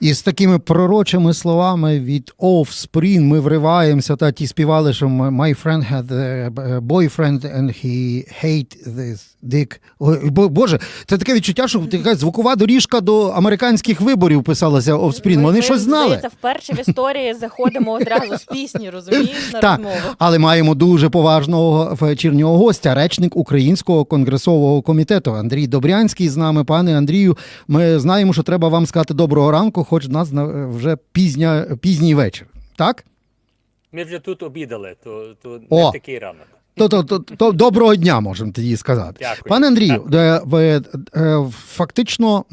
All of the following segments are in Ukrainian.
І з такими пророчими словами від Offspring ми вриваємося, та ті співали, що my friend had a boyfriend and he hate this dick. Бо- Боже, це таке відчуття, що така звукова доріжка до американських виборів писалася Offspring. Вони ми, щось знали. Здається, вперше в історії заходимо одразу з пісні, розумієш, на Так, розмову. але маємо дуже поважного вечірнього гостя, речник Українського конгресового комітету Андрій Добрянський з нами. Пане Андрію, ми знаємо, що треба вам сказати доброго ранку, хоч в нас на- вже пізня, пізній вечір. Так? Ми вже тут обідали, то, то О! не такий ранок. То, то, то, то доброго дня, можемо тоді сказати. Дякую. Пане Андрію, е, е, фактично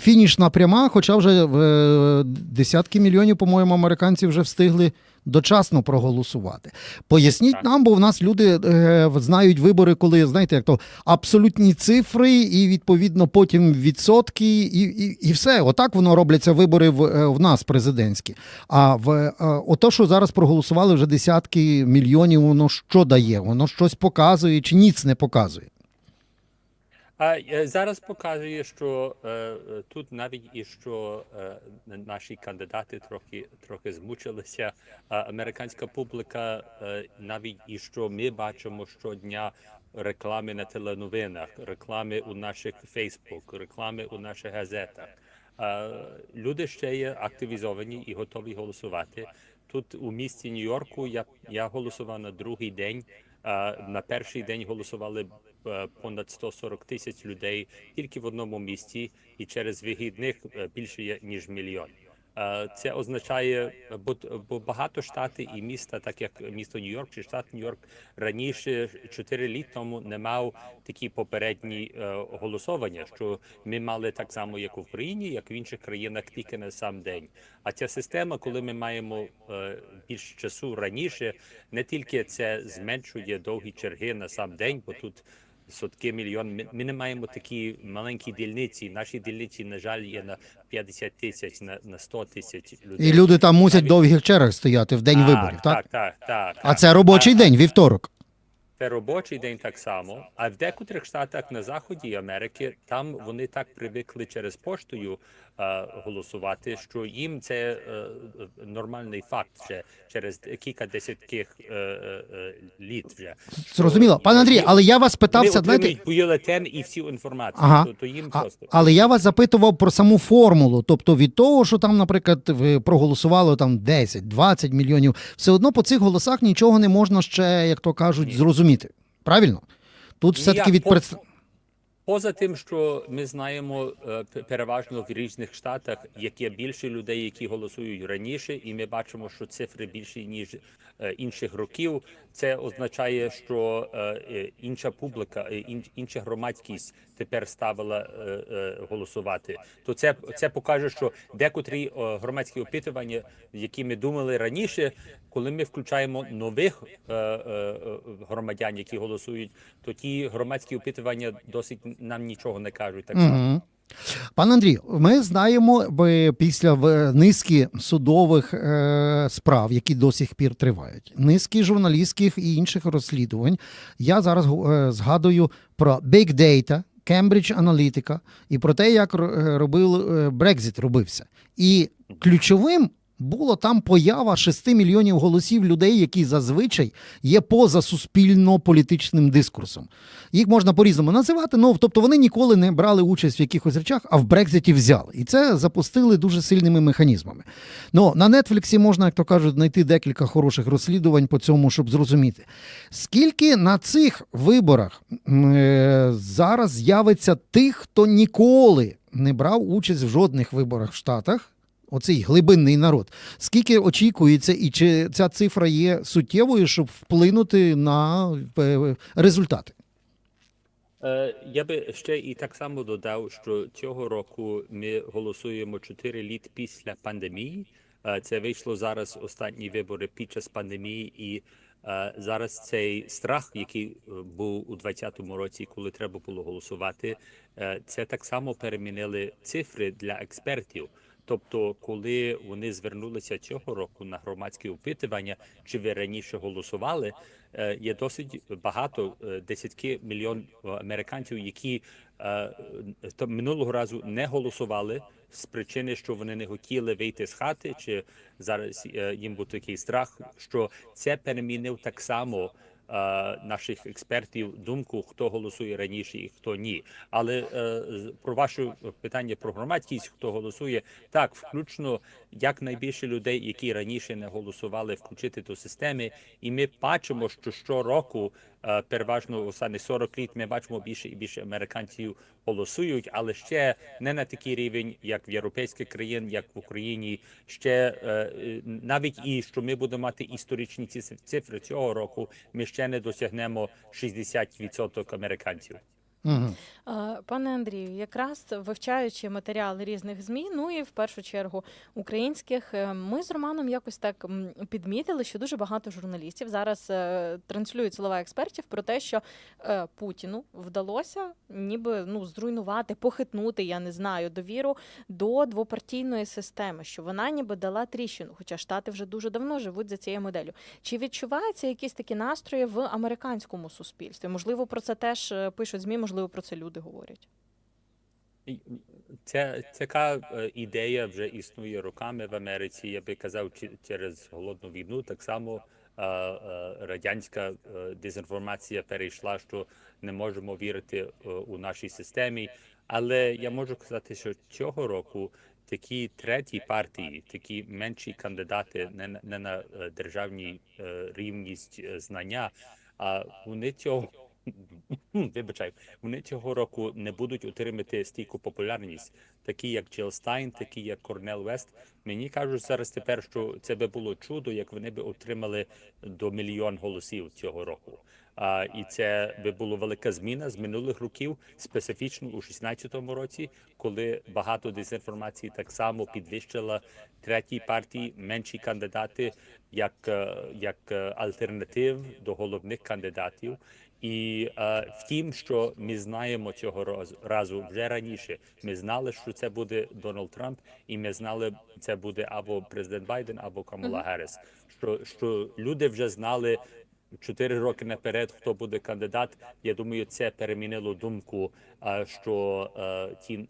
фінішна пряма, хоча вже е, десятки мільйонів, по-моєму, американців вже встигли дочасно проголосувати. Поясніть Так. нам, бо в нас люди е, знають вибори, коли знаєте, як то абсолютні цифри, і відповідно потім відсотки, і, і, і все. Отак воно робляться вибори в, е, в нас президентські. А в е, ото, що зараз проголосували вже десятки мільйонів, воно що дає? Воно щось показує чи ніц не показує? А е, зараз показує, що е, е, тут навіть і що наші кандидати трохи трохи змучилися. Американська публіка навіть і що ми бачимо щодня реклами на теленовинах, реклами у наших Фейсбук, реклами у наших газетах. Люди ще є активізовані і готові голосувати. Тут у місті Нью-Йорку я, я голосував на другий день. На перший день голосували понад 140 тисяч людей тільки в одному місті, і через вихідних е, більше ніж мільйон. Е, Це означає, бо, багато штати і міста, так як місто Нью-Йорк чи штат Нью-Йорк, раніше 4 літ тому не мав такі попередні е, голосування, що ми мали так само, як в Україні, як в інших країнах, тільки на сам день. А ця система, коли ми маємо е, більше часу раніше, не тільки це зменшує довгі черги на сам день, бо тут сотки мільйон. Ми, не маємо такі маленькі дільниці. Наші дільниці, на жаль, є на 50 тисяч, на, на 100 тисяч людей. І люди там мусять в Навіть- довгих чергах стояти в день Так, виборів, так? Так, так, так. А це робочий день, вівторок. Це робочий день так само. А в декотрих штатах на заході Америки там вони так привикли через поштою голосувати, що їм це е, нормальний факт вже через кілька десятких е, е, е, літ вже. Зрозуміло. Пане Андрій, але я вас питався, знаєте, бюлетен і всю інформацію. Ага. То, їм просто але я вас запитував про саму формулу. Тобто від того, що там, наприклад, ви проголосували там 10-20 мільйонів, все одно по цих голосах нічого не можна ще, як то кажуть, зрозуміти. Правильно? Тут все-таки від По- предс... Поза тим, що ми знаємо е, переважно в різних штатах, як є більше людей, які голосують раніше, і ми бачимо, що цифри більші ніж е, інших років. Це означає, що е, інша публіка, інша громадськість тепер ставила голосувати. То це це покаже, що декотрі громадські опитування, які ми думали раніше, коли ми включаємо нових громадян, які голосують, то ті громадські опитування досить нам нічого не кажуть. Так. Угу. Пане Андрію, ми знаємо після низки судових е, справ, які до сих пір тривають, низки журналістських і інших розслідувань. Я зараз е, згадую про Big Data, Cambridge Analytica і про те, як е, робив Brexit робився. І ключовим було там поява 6 мільйонів голосів людей, які зазвичай є поза суспільно-політичним дискурсом. Їх можна по-різному називати, ну тобто вони ніколи не брали участь в якихось речах, а в Брекзиті взяли. І це запустили дуже сильними механізмами. Ну на Нетфліксі можна, як то кажуть, знайти декілька хороших розслідувань по цьому, щоб зрозуміти, скільки на цих виборах е, зараз з'явиться тих, хто ніколи не брав участь в жодних виборах в Штатах. Оцей глибинний народ. Скільки очікується, і чи ця цифра є суттєвою, щоб вплинути на е, результати? Е, Я би ще і так само додав, що цього року ми голосуємо 4 літ після пандемії. Е, Це вийшло зараз останні вибори під час пандемії, і зараз цей страх, який був у 2020 році, коли треба було голосувати, це так само перемінили цифри для експертів. Тобто, коли вони звернулися цього року на громадські опитування, чи ви раніше голосували, е, є досить багато е, десятки мільйон е, американців, які минулого разу не голосували з причини, що вони не хотіли вийти з хати, чи зараз їм був такий страх, що це перемінив так само. Е, Наших експертів думку, хто голосує раніше і хто ні. Але е, про ваше питання про громадськість, хто голосує, так включно якнайбільше людей, які раніше не голосували, включити до системи. І ми бачимо, що щороку, переважно останні 40 літ, ми бачимо більше і більше американців голосують, але ще не на такий рівень, як в європейських країн, як в Україні. Ще е, е, навіть і що ми будемо мати історичні ці цифри цього року, ми ще не досягнемо 60% американців. Е, Пане Андрію, якраз вивчаючи матеріали різних ЗМІ, ну і в першу чергу українських, е, ми з Романом якось так підмітили, що дуже багато журналістів зараз е, транслюють слова експертів про те, що Путіну вдалося ніби ну зруйнувати, похитнути, я не знаю, довіру до двопартійної системи, що вона ніби дала тріщину, хоча штати вже дуже давно живуть за цією моделлю. Чи відчуваються якісь такі настрої в американському суспільстві? Можливо, про це теж пишуть ЗМІ, можливо, про це люди говорять. Ця така е, ідея вже існує роками в Америці. Я би казав, через голодну війну так само е, е, радянська дезінформація перейшла, що не можемо вірити у нашій системі. Але я можу казати, що цього року такі треті партії, такі менші кандидати, не, не на державній рівність знання, а вони цього вибачай, вони цього року не будуть отримати стійку популярність, такі як Джил Стайн, такі як Корнел Вест. Мені кажуть зараз тепер, що це би було чудо, як вони би отримали до мільйон голосів цього року. А, і це би було велика зміна з минулих років, специфічно у 16-му році, коли багато дезінформації так само підвищила третій партії, менші кандидати, як, е, як е, альтернатив до головних кандидатів. І е, втім, що ми знаємо цього разу вже раніше. Ми знали, що це буде Дональд Трамп, і ми знали, це буде або президент Байден, або Камала Герріс. Що, що люди вже знали чотири роки наперед, хто буде кандидат. Я думаю, це перемінило думку, е, що е, ті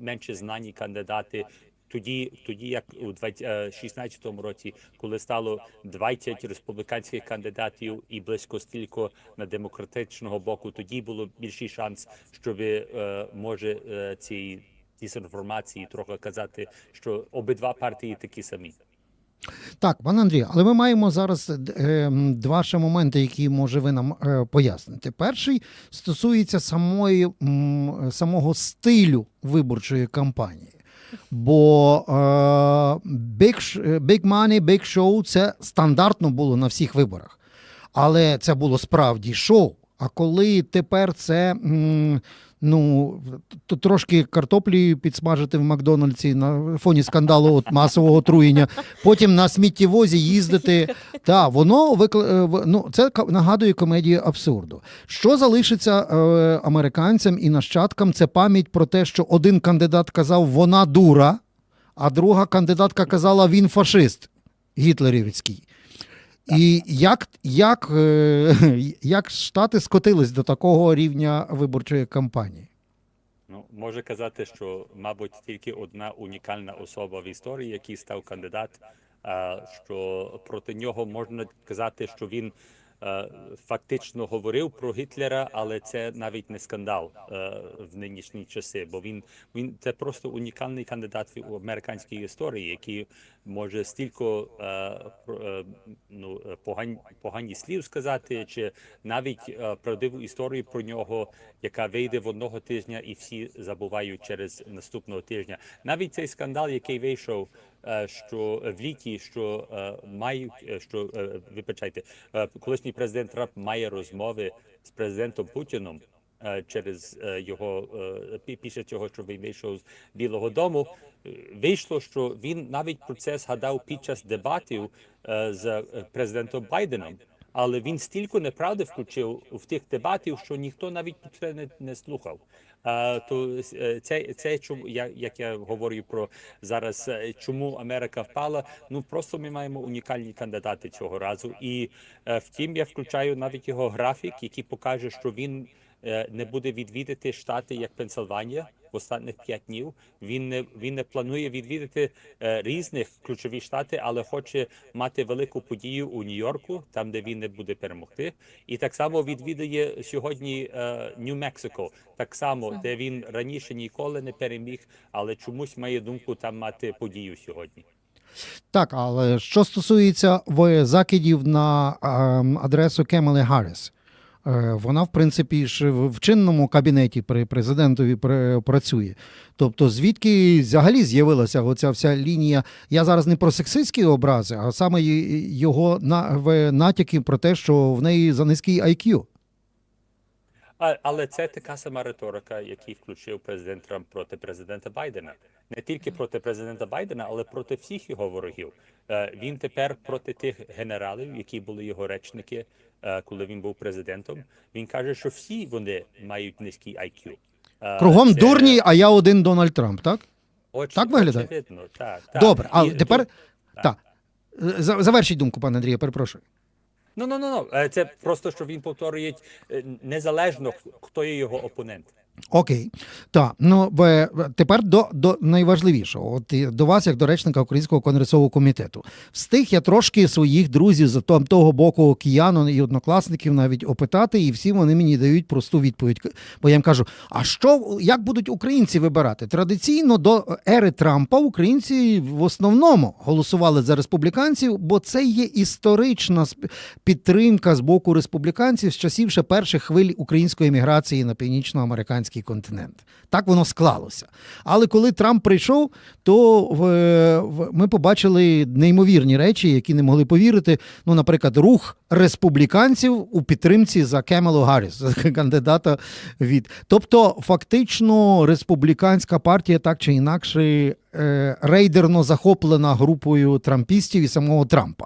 менше знані кандидати. Тоді, тоді як у 2016 році, коли стало 20 республіканських кандидатів і близько стільки на демократичного боку, тоді було більший шанс, щоб е, може е, ці дезінформації трохи казати, що обидва партії такі самі. Так, пане Андрію, але ми маємо зараз е, два ще моменти, які може ви нам е, пояснити. Перший стосується самої, самого стилю виборчої кампанії. Бо е, big, е, big money, big show – це стандартно було на всіх виборах. Але це було справді шоу. А коли тепер це ну, т- трошки картоплі підсмажити в Макдональдсі на фоні скандалу от масового отруєння, потім на сміттєвозі їздити. Та воно викла... е, ну, це нагадує комедію абсурду. Що залишиться е, американцям і нащадкам? Це пам'ять про те, що один кандидат казав вона дура, а друга кандидатка казала він фашист гітлерівський. І як, як, е, як Штати скотились до такого рівня виборчої кампанії? Ну, може казати, що, мабуть, тільки одна унікальна особа в історії, який став кандидат, що проти нього можна казати, що він фактично говорив про Гітлера, але це навіть не скандал е, в нинішні часи, бо він він це просто унікальний кандидат в американській історії, який може стільки е, е, ну, е, погані, погані слів сказати, чи навіть е, правдиву історію про нього, яка вийде в одного тижня, і всі забувають через наступного тижня. Навіть цей скандал, який вийшов, е, що в літі, що е, мають, е, що е, вибачайте, е, колишній президент Трамп має розмови з президентом Путіном. е, Через е, його е, після цього, що він вийшов з Білого Дому, е, вийшло, що він навіть про це згадав під час дебатів е, з е, президентом Байденом. Але він стільки неправди включив в тих дебатів, що ніхто навіть про це не, не слухав. То це, це чому я як я говорю про зараз, е, чому Америка впала? Ну просто ми маємо унікальні кандидати цього разу. І е, втім, я включаю навіть його графік, який покаже, що він е, не буде відвідати штати як Пенсильванія останніх п'ять днів. Він не він не планує відвідати е, різних ключові штати, але хоче мати велику подію у Нью-Йорку, там де він не буде перемогти. І так само відвідає сьогодні Нью-Мексико, так само, де він раніше ніколи не переміг, але чомусь має думку там мати подію сьогодні. Так, але що стосується закидів на ем, адресу Кемели Гарріс, е, вона, в принципі, ж в чинному кабінеті при президентові пр- працює. Тобто, звідки взагалі з'явилася оця вся лінія? Я зараз не про сексистські образи, а саме його натяки про те, що в неї за низький IQ. А, але це така сама риторика, яку включив президент Трамп проти президента Байдена. Не тільки проти президента Байдена, але проти всіх його ворогів. Е, Він тепер проти тих генералів, які були його речники, е, коли він був президентом. Він каже, що всі вони мають низький IQ. Е, Кругом це дурні, а я один Дональд Трамп, так? оч- так виглядає? Очевидно, так, так. Добре, але тепер. Так. Е, Завершіть думку, пане Андрію, перепрошую. Ну, ну, ну, ну. Е, Це просто, що він повторює е, незалежно, хто є його опонент. Окей, так ну тепер до, до найважливішого. От до вас, як до речника Українського конгресового комітету, встиг я трошки своїх друзів з того боку океану і однокласників навіть опитати, і всі вони мені дають просту відповідь. Бо я їм кажу: а що як будуть українці вибирати? Традиційно до ери Трампа українці в основному голосували за республіканців, бо це є історична підтримка з боку республіканців з часів ще перших хвиль української еміграції на північноамериканський континент. Так воно склалося. Але коли Трамп прийшов, то ми побачили неймовірні речі, які не могли повірити. Ну, наприклад, рух республіканців у підтримці за Кемелу Гарріс, кандидата від. Тобто, фактично, республіканська партія так чи інакше е, рейдерно захоплена групою трампістів і самого Трампа.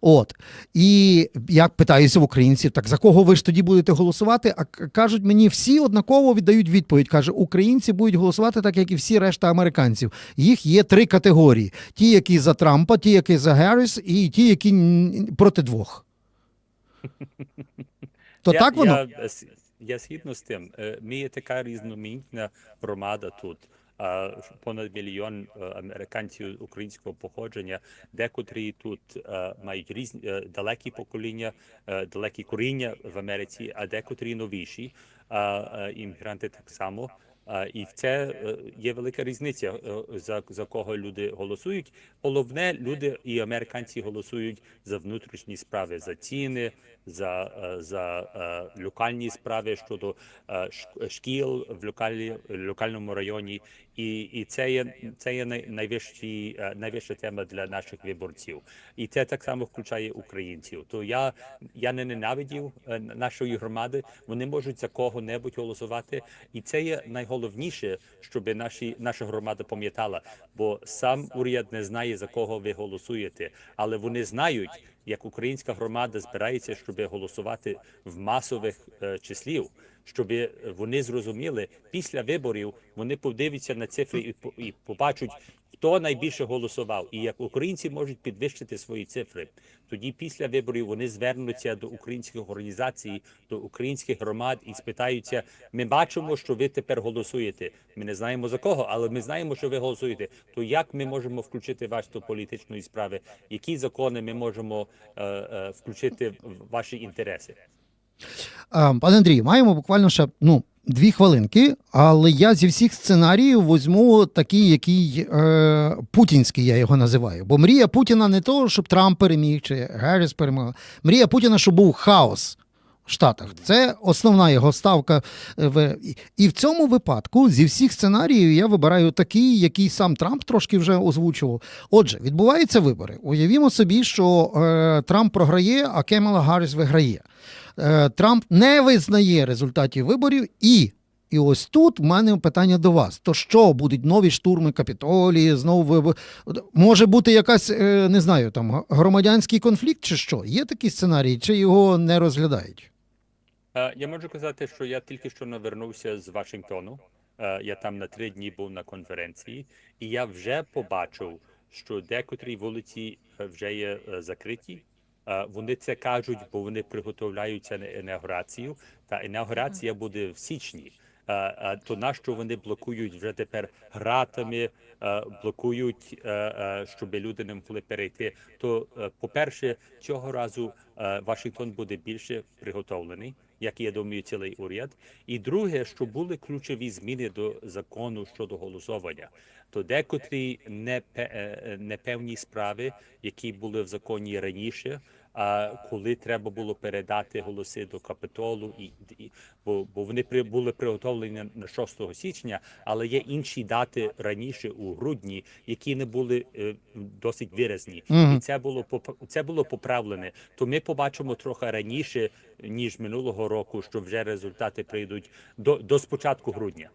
От. І я питаюся в українців, так за кого ви ж тоді будете голосувати? А кажуть мені, всі однаково віддають відповідь. Каже, українці будуть голосувати так, як і всі решта американців. Їх є три категорії: ті, які за Трампа, ті, які за Герріс, і ті, які проти двох. То я, так воно? Я, е, я згідно з тим. Е, Ми є така різноманітна громада тут. Понад мільйон е, американців українського походження, декотрі тут е, мають різні е, далекі покоління, далекі коріння в Америці, а декотрі новіші іммігранти так само. І це е, є велика різниця, е, за, за кого люди голосують. Головне, люди і американці голосують за внутрішні справи, за ціни, за, е, за локальні справи щодо шкіл в локалі, локальному районі. І, і це є це є найвищі, е, найвища тема для наших виборців. І це так само включає українців. То я, я не ненавидів е, нашої громади. Вони можуть за кого-небудь голосувати, і це є найголовніше, щоб наші наша громада пам'ятала. Бо сам уряд не знає за кого ви голосуєте, але вони знають, як українська громада збирається, щоб голосувати в масових е, числів. Щоб вони зрозуміли після виборів, вони подивляться на цифри і, і побачать, хто найбільше голосував, і як українці можуть підвищити свої цифри. Тоді після виборів вони звернуться до українських організацій, до українських громад і спитаються: ми бачимо, що ви тепер голосуєте. Ми не знаємо за кого, але ми знаємо, що ви голосуєте. То як ми можемо включити вас до політичної справи? Які закони ми можемо е, е, включити в ваші інтереси? Пане Андрію, маємо буквально ще ну, дві хвилинки, але я зі всіх сценаріїв возьму такий, який е, путінський, я його називаю. Бо мрія Путіна не то, щоб Трамп переміг чи Герріс перемог. Мрія Путіна, щоб був хаос. Штатах це основна його ставка. е, і- в цьому випадку зі всіх сценаріїв я вибираю такий, який сам Трамп трошки вже озвучував. Отже, відбуваються вибори. Уявімо собі, що е, Трамп програє, а Кемела Гарріс виграє. Е, Трамп не визнає результатів виборів і. І ось тут в мене питання до вас: то що будуть нові штурми капітолії? Знову може бути якась е, не знаю, там громадянський конфлікт, чи що? Є такий сценарій, чи його не розглядають? Е, Я можу казати, що я тільки що навернувся з Вашингтону. Е, Я там на три дні був на конференції, і я вже побачив, що декотрі вулиці е, вже є закриті, Вони це кажуть, бо вони приготовляються на інаугурацію. Та інаугурація буде в січні. То на що вони блокують вже тепер гратами, блокують, щоб люди не могли перейти. То, е, по-перше, цього разу е, Вашингтон буде більше приготовлений, як я думаю, цілий уряд. І друге, що були ключові зміни до закону щодо голосування, то декотрі е, непевні справи, які були в законі раніше. Коли треба було передати голоси до Капитолу, і, і бо, бо вони при були приготовлені на 6 січня, але є інші дати раніше у грудні, які не були е, досить виразні, Мгм. і це було це було поправлене. То ми побачимо трохи раніше ніж минулого року, що вже результати прийдуть до, до спочатку грудня.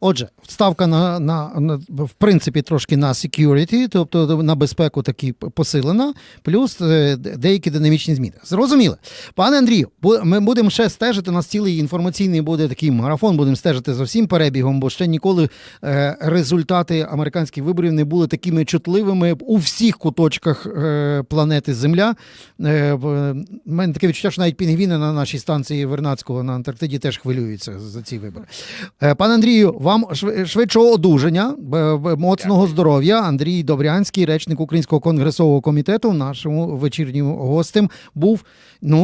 Отже, ставка на, на, на в принципі трошки на security, тобто на безпеку таки посилена, плюс е, деякі динамічні зміни. Зрозуміло. Пане Андрію, ми будемо ще стежити. У нас цілий інформаційний буде такий марафон. Будемо стежити за всім перебігом, бо ще ніколи е, результати американських виборів не були такими чутливими у всіх куточках е, планети Земля. В мене таке відчуття, що навіть пінгвіни на нашій станції Вернадського на Антарктиді теж хвилюються за ці вибори. Пане Андрію, вам шви- швидшого одужання, моцного здоров'я. Андрій Добрянський, речник Українського конгресового комітету, нашому вечірнім гостем був. Ну